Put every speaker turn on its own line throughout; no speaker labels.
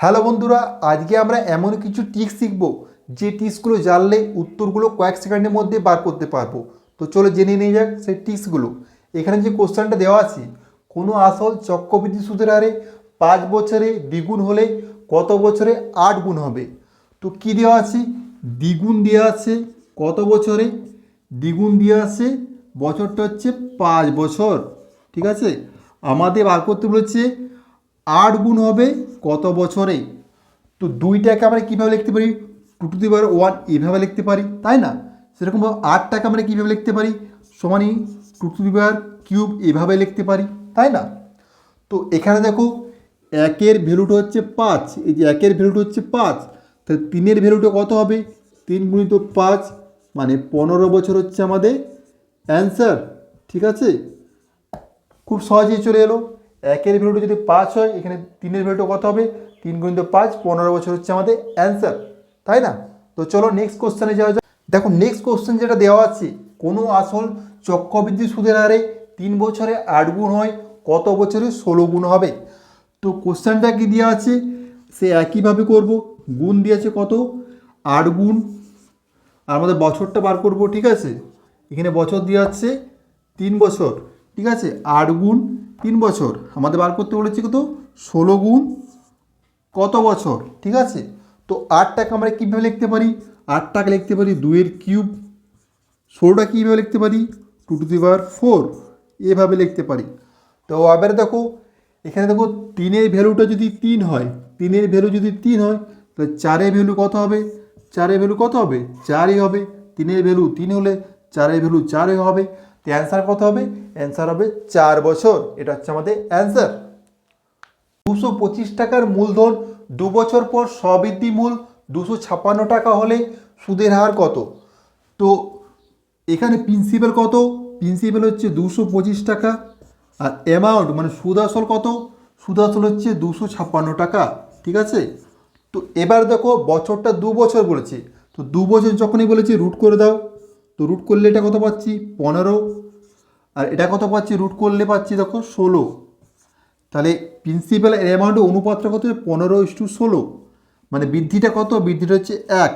Hello বন্ধুরা, আজকে আমরা এমন কিছু টিক্স শিখব যে টিক্সগুলো জানলে উত্তরগুলো কয়েক সেকেন্ডের মধ্যে বার করতে পারব। তো চলো জেনে নিয়ে যাক সেই টিক্সগুলো এখানে যে কোশ্চেনটা দেওয়া আছে, কোনো আসল চক্রবৃদ্ধি সুদের হারে পাঁচ বছরে দ্বিগুণ হলে কত বছরে আট গুণ হবে? তো কী দেওয়া আছে? দ্বিগুণ দেওয়া আছে কত বছরে? দ্বিগুণ দেওয়া আছে বছরটা হচ্ছে পাঁচ বছর। ঠিক আছে? আমাদের বার করতে বলেছে আট গুণ হবে কত বছরে? তো দুইটাকে আমরা কীভাবে লিখতে পারি? Two to the power one এভাবে লিখতে পারি, তাই না? সেরকম আটটাকে আমরা কীভাবে লিখতে পারি? সমানই two to the power cube এভাবে লিখতে পারি, তাই না? তো এখানে দেখো, একের ভ্যালুটা হচ্ছে পাঁচ। এই যে একের ভ্যালুটা হচ্ছে পাঁচ, তাহলে তিনের ভ্যালুটা কত হবে? তিন গুণিত পাঁচ মানে পনেরো বছর হচ্ছে আমাদের অ্যান্সার ঠিক আছে? খুব সহজেই চলে এলো। একের ভ্যালুটা যদি পাঁচ হয়, এখানে তিনের ভ্যালুটা কত হবে? তিন গুণিত পাঁচ, পনেরো বছর হচ্ছে আমাদের অ্যান্সার তাই না? তো চলো নেক্সট কোশ্চেনে যাওয়া যাক। দেখো নেক্সট কোশ্চেন যেটা দেওয়া আছে, কোনো আসল চক্রবৃদ্ধি সুদের হারে তিন বছরে আট গুণ হয়, কত বছরে ষোলো গুণ হবে? তো কোশ্চেনটা কি দেওয়া আছে? সে একইভাবে করব। গুণ দিয়েছে কত? আট গুণ। আর আমাদের বছরটা বার করব, ঠিক আছে? এখানে বছর দেওয়া আছে তিন বছর, ঠিক আছে? আট গুণ। তিন বছর। আমাদের বার করতে বলেছি কত? ষোলো গুণ কত বছর? ঠিক আছে? তো আটটাকে আমরা কীভাবে লিখতে পারি? আটটাকে লিখতে পারি দুইয়ের কিউব। ষোলোটা কীভাবে লিখতে পারি? Two to the power four. এভাবে লিখতে পারি। তো এবারে দেখো, এখানে দেখো তিনের ভ্যালুটা যদি তিন হয়, তিনের ভ্যালু যদি তিন হয়, তাহলে চারের ভ্যালু কত হবে? চারের ভ্যালু কত হবে? চারই হবে। তিনের ভ্যালু তিন হলে চারের ভ্যালু চারই হবে। তো অ্যান্সার কত হবে? অ্যান্সার হবে চার বছর। এটা হচ্ছে আমাদের অ্যান্সার দুশো পঁচিশ টাকার মূলধন, দু বছর পর সবৃদ্ধি মূল, দুশো ছাপ্পান্ন টাকা হলে সুদের হার কত? তো এখানে প্রিন্সিপাল কত? প্রিন্সিপাল হচ্ছে দুশো পঁচিশ টাকা আর অ্যামাউন্ট মানে সুদ আসল কত? সুদ আসল হচ্ছে দুশো ছাপ্পান্ন টাকা, ঠিক আছে? তো এবার দেখো বছরটা দু বছর বলেছে। তো দু বছর যখনই বলেছি রুট করে দাও। তো রুট করলে এটা কত পাচ্ছি? পনেরো। আর এটা কত পাচ্ছি? রুট করলে পাচ্ছি দেখো ষোলো। তাহলে প্রিন্সিপাল অ্যামাউন্টের অনুপাতটা কত? পনেরো ইস টু ষোলো। মানে বৃদ্ধিটা কত? বৃদ্ধিটা হচ্ছে এক।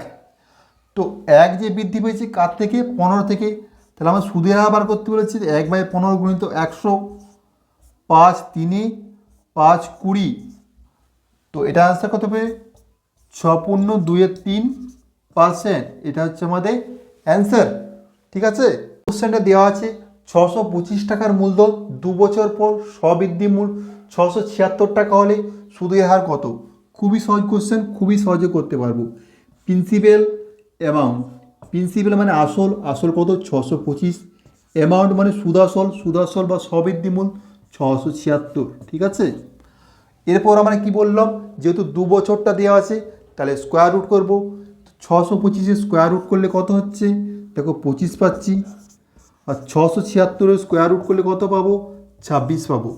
তো এক যে বৃদ্ধি পেয়েছে কার থেকে? পনেরো থেকে। তাহলে আমরা সুদের হার বার করতে বলেছি এক বাই পনেরো গুণিত একশো। পাঁচ তিনে পাঁচ কুড়ি। তো এটা আনসার কত হবে ছ পূর্ণ দুইয়ের তিন পার্সেন্ট এটা হচ্ছে আমাদের অ্যান্সার ঠিক আছে? কোশ্চেনটা দেওয়া আছে, ছশো পঁচিশ টাকার মূলধন, দু বছর পর সবৃদ্ধি মূল, ছশো ছিয়াত্তর টাকা হলে সুদের হার কত? খুবই সহজ কোশ্চেন খুবই সহজে করতে পারব। প্রিন্সিপাল অ্যামাউন্ট প্রিন্সিপাল মানে আসল আসল কত? ছশো পঁচিশ। অ্যামাউন্ট মানে সুদাসল সুদাসল বা সবৃদ্ধি মূল, ছশো ছিয়াত্তর, ঠিক আছে? এরপর আমরা কি বললাম? যেহেতু দু বছরটা দেওয়া আছে, তাহলে স্কোয়ার রুট করব। ছশো পঁচিশে স্কোয়ার রুট করলে কত হচ্ছে? দেখো পঁচিশ পাচ্ছি, আর ছশো ছিয়াত্তরের স্কোয়ার রুট করলে কত পাবো? ছাব্বিশ পাবো।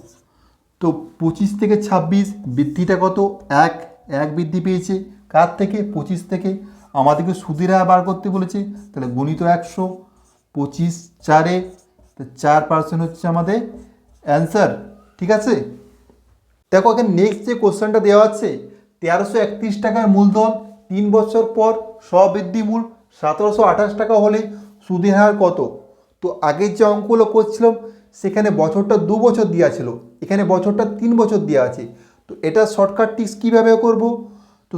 তো পঁচিশ থেকে ছাব্বিশ, বৃদ্ধিটা কত? এক এক বৃদ্ধি পেয়েছে। কার থেকে? পঁচিশ থেকে। আমাদেরকে সুদের বার করতে বলেছে। তাহলে গণিত একশো, পঁচিশ চারে চার পার্সেন্ট হচ্ছে আমাদের অ্যান্সার ঠিক আছে? দেখো এখানে নেক্সট যে কোশ্চেনটা দেওয়া আছে, তেরোশো একত্রিশ টাকার মূলধন, তিন বছর পর সবৃদ্ধি মূল সতেরোশো আঠাশ টাকা হলে সুদের হার কত? তো আগের যে অঙ্কগুলো করছিলাম, সেখানে বছরটা দু বছর দেওয়া ছিল। এখানে বছরটা তিন বছর দেওয়া আছে। তো এটা শর্টকাট টিক্স কীভাবে করব? তো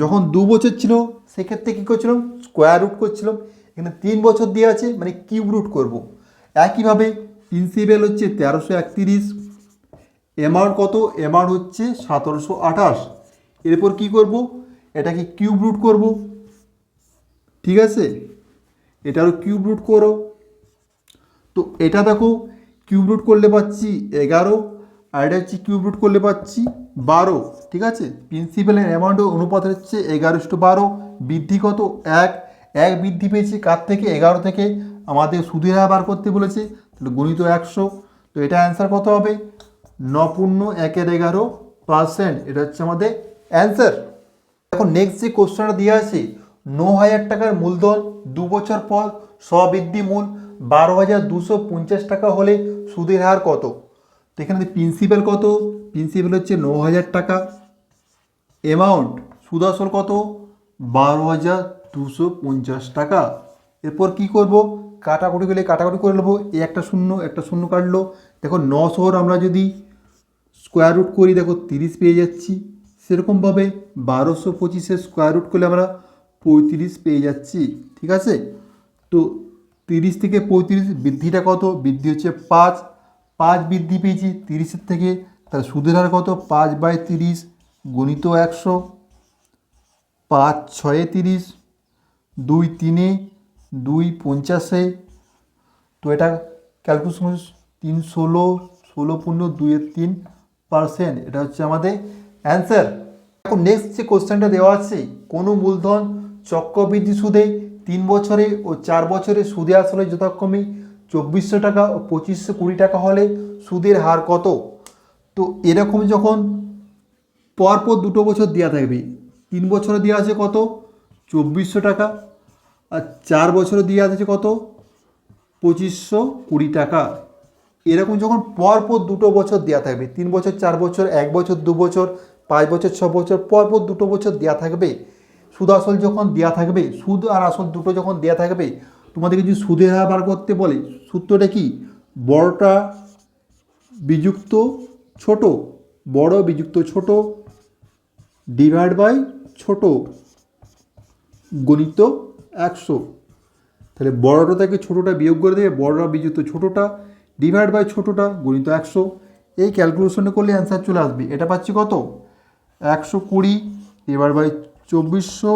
যখন দু বছর ছিল, সেক্ষেত্রে কী করছিলাম? স্কোয়ার রুট করছিলাম। এখানে তিন বছর দেওয়া আছে মানে কিউব রুট করব। একইভাবে প্রিন্সিপাল হচ্ছে তেরোশো একত্রিশ অ্যামাউন্ট কত? অ্যামাউন্ট হচ্ছে সতেরোশো আঠাশ। এরপর কি করব? এটাকে কিউব রুট করব। ঠিক আছে? এটারও কিউব রুট করো। তো এটা দেখো কিউব রুট করলে পাচ্ছি এগারো, আর এটা হচ্ছে কিউব রুট করলে পাচ্ছি বারো, ঠিক আছে? প্রিন্সিপালের অ্যামাউন্ট অনুপাত হচ্ছে এগারো টু বারো, বৃদ্ধি কত? এক। এক বৃদ্ধি পেয়েছে কার থেকে? এগারো থেকে। আমাদের সুদের হার বার করতে বলেছে, তাহলে গণিত একশো। তো এটা অ্যান্সার কত হবে? ন পূর্ণ একের এগারো পার্সেন্ট এটা হচ্ছে আমাদের অ্যান্সার এখন নেক্সট যে কোশ্চেনটা দেওয়া আছে ন হাজার টাকার মূলধন দু বছর পর সবৃদ্ধি মূল বারো হাজার দুশো পঞ্চাশ টাকা হলে সুদের হার কত? তো এখানে প্রিন্সিপাল কত? প্রিন্সিপাল হচ্ছে ন হাজার টাকা। অ্যামাউন্ট সুদ আসল কত? বারো হাজার দুশো পঞ্চাশ টাকা। এরপর কি করব? কাটাকুটি গেলে কাটাকুটি করে নেব। এই একটা শূন্য একটা শূন্য কাটলো। দেখো নশোর আমরা যদি স্কোয়ার রুট করি, দেখো তিরিশ পেয়ে যাচ্ছি। সেরকমভাবে বারোশো পঁচিশের স্কোয়ার রুট করলে আমরা পঁয়ত্রিশ পেয়ে যাচ্ছি, ঠিক আছে? তো তিরিশ থেকে পঁয়ত্রিশ বৃদ্ধিটা কত? বৃদ্ধি হচ্ছে পাঁচ। পাঁচ বৃদ্ধি পেয়েছি তিরিশের থেকে, তাহলে সুদের হার কত? পাঁচ বাই তিরিশ গণিত একশো। পাঁচ ছয়ে তিরিশ, দুই তিনে, দুই পঞ্চাশে। তো এটা ক্যালকুলেশন তিন ষোলো ষোলো পূর্ণ দুইয়ের তিন পার্সেন্ট এটা হচ্ছে আমাদের অ্যান্সার এখন নেক্সট যে কোশ্চেনটা দেওয়া আছে, কোনো মূলধন চক্রবৃদ্ধি সুদে তিন বছরে ও চার বছরে সুদে আসলে যথাক্রমে চব্বিশশো টাকা ও পঁচিশশো কুড়ি টাকা হলে সুদের হার কত? তো এরকম যখন পরপর দুটো বছর দেওয়া থাকবে, তিন বছরে দেওয়া আছে কত? চব্বিশশো টাকা। আর চার বছরে দেওয়া আছে কত? পঁচিশশো কুড়ি টাকা। এরকম যখন পরপর দুটো বছর দেওয়া থাকবে, তিন বছর, চার বছর, এক বছর, দু বছর, পাঁচ বছর, ছ বছর, পরপর দুটো বছর দেওয়া থাকবে সুদ আসল যখন দেওয়া থাকবে, সুদ আর আসল দুটো যখন দেওয়া থাকবে, তোমাদেরকে যদি সুদের হার বার করতে বলে, সূত্রটা কি? বড়টা বিযুক্ত ছোট, বড় বিযুক্ত ছোট ডিভাইড বাই ছোট গণিত একশো। তাহলে বড়টা থেকে ছোটোটা বিয়োগ করে দেবে বড়রা বিযুক্ত ছোটোটা ডিভাইড বাই ছোটোটা গণিত একশো। এই ক্যালকুলেশনে করলে অ্যান্সার চলে আসবে। এটা পাচ্ছি কত? একশো কুড়ি ডিভাইড বাই চব্বিশশো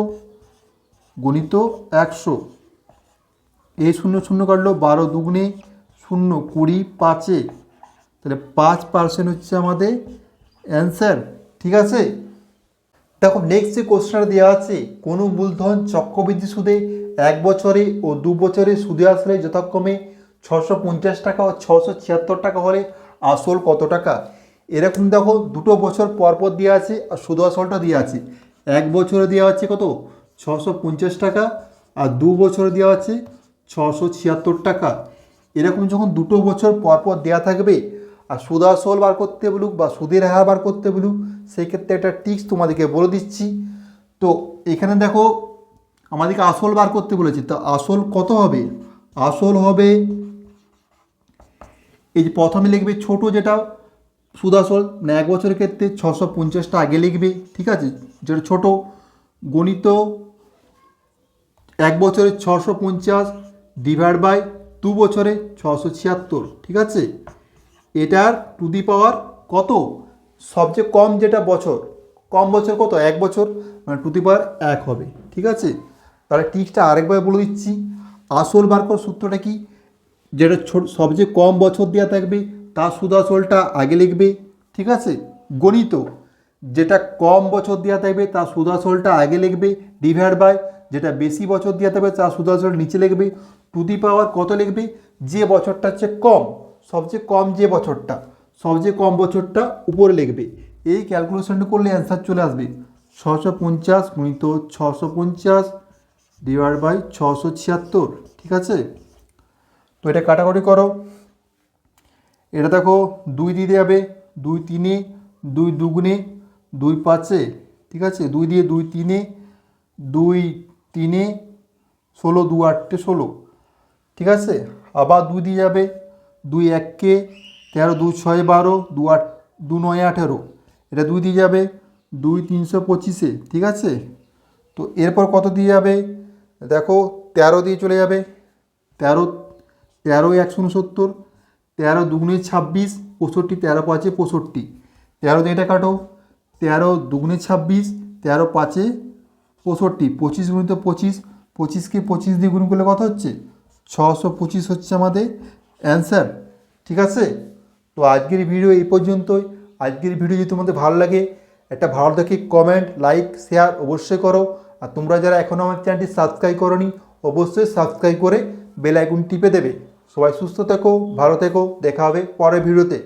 গণিত একশো। এই শূন্য শূন্য কাটলো, বারো দুগুণে শূন্য কুড়ি পাঁচে। তাহলে পাঁচ পার্সেন্ট হচ্ছে আমাদের অ্যান্সার ঠিক আছে? দেখো নেক্সট যে কোশ্চেনটা দেওয়া আছে, কোনো মূলধন চক্রবৃদ্ধি সুদে এক বছরে ও দু বছরে সুদে আসলে যথাক্রমে ছশো পঞ্চাশ টাকা ও ছশো ছিয়াত্তর টাকা হলে আসল কত টাকা? এরকম দেখো, দুটো বছর পরপর দেওয়া আছে আর সুদ আসলটা দেওয়া আছে। এক বছরে দেওয়া আছে কত? ছশো পঞ্চাশ টাকা আর দু বছরে দেওয়া আছে ছশো ছিয়াত্তর টাকা। এরকম যখন দুটো বছর পরপর দেওয়া থাকবে আর সুদ আসল বার করতে বলুক বা সুদের হার বার করতে বলুক সেই ক্ষেত্রে একটা টিক্স তোমাদেরকে বলে দিচ্ছি। তো এখানে দেখো, আমাদেরকে আসল বার করতে বলেছে। তো আসল কত হবে? আসল হবে, এই যে প্রথমে লিখবে ছোট যেটা সুদ আসল মানে এক বছরের ক্ষেত্রে ছশো পঞ্চাশটা আগে লিখবে, ঠিক আছে? যেটা ছোট গণিত, এক বছরে ছশো পঞ্চাশ ডিভাইড বাই দু বছরে ছশো ছিয়াত্তর, ঠিক আছে? এটার টু দি পাওয়ার কত? সবচেয়ে কম যেটা বছর, কম বছর কত? এক বছর মানে টু দি পাওয়ার এক হবে, ঠিক আছে? তাহলে টিক্সটা আরেকবার বলে দিচ্ছি। আসল বার সূত্রটা কি? যেটা ছোট, সবচেয়ে কম বছর দেওয়া থাকবে তার সুদ আসলটা আগে লিখবে, ঠিক আছে? গণিত, যেটা কম বছর দেওয়া থাকবে তার সুদ আসলটা আগে লিখবে ডিভাইড বাই যেটা বেশি বছর দেওয়া থাকবে তার সুদ আসল নিচে লিখবে টু দি পাওয়ার কত লিখবে? যে বছরটা হচ্ছে কম, সবচেয়ে কম যে বছরটা, সবচেয়ে কম বছরটা উপরে লিখবে। এই ক্যালকুলেশনটা করলে অ্যান্সার চলে আসবে, ছশো পঞ্চাশ গুণিত ছশো পঞ্চাশ ডিভাইড বাই ছশো ছিয়াত্তর, ঠিক আছে? তো এটা কাটাকাটি করো। এটা দেখো দুই দিয়ে যাবে দুই তিনে, দুই দুগুণে, দুই পাঁচে, ঠিক আছে? দুই দিয়ে দুই তিনে দুই তিনে, ষোলো, দু আটটে ষোলো, ঠিক আছে? আবার দুই দিয়ে যাবে, দুই এককে তেরো, দুই ছয় বারো, দু আট, দু নয় আঠেরো, এটা দুই দিয়ে যাবে, দুই তিনশো পঁচিশে, ঠিক আছে? তো এরপর কত দিয়ে যাবে? দেখো, তেরো দিয়ে চলে যাবে, তেরো তেরো একশো উনসত্তর তেরো দুগুণে ছাব্বিশ, পঁয়ষট্টি, তেরো পাঁচে পঁয়ষট্টি। তেরো দিয়ে এটা কাটো। তেরো দুগুণে ছাব্বিশ, তেরো পাঁচে পঁয়ষট্টি। পঁচিশ গুণিত পঁচিশ, পঁচিশকে পঁচিশ দিয়ে গুণ করলে কত হচ্ছে? ছশো পঁচিশ হচ্ছে আমাদের অ্যান্সার। ঠিক আছে? তো আজকের ভিডিও এই পর্যন্তই। আজকের ভিডিও যদি তোমাদের ভালো লাগে, একটা ভালো দেখে কমেন্ট লাইক শেয়ার অবশ্যই করো। আর তোমরা যারা এখনও আমার চ্যানেলটি সাবস্ক্রাইব করনি, অবশ্যই সাবস্ক্রাইব করে বেল আইকন টিপে দেবে। সবাই সুস্থ থেকো ভালো থেকো দেখা হবে পরের ভিডিওতে।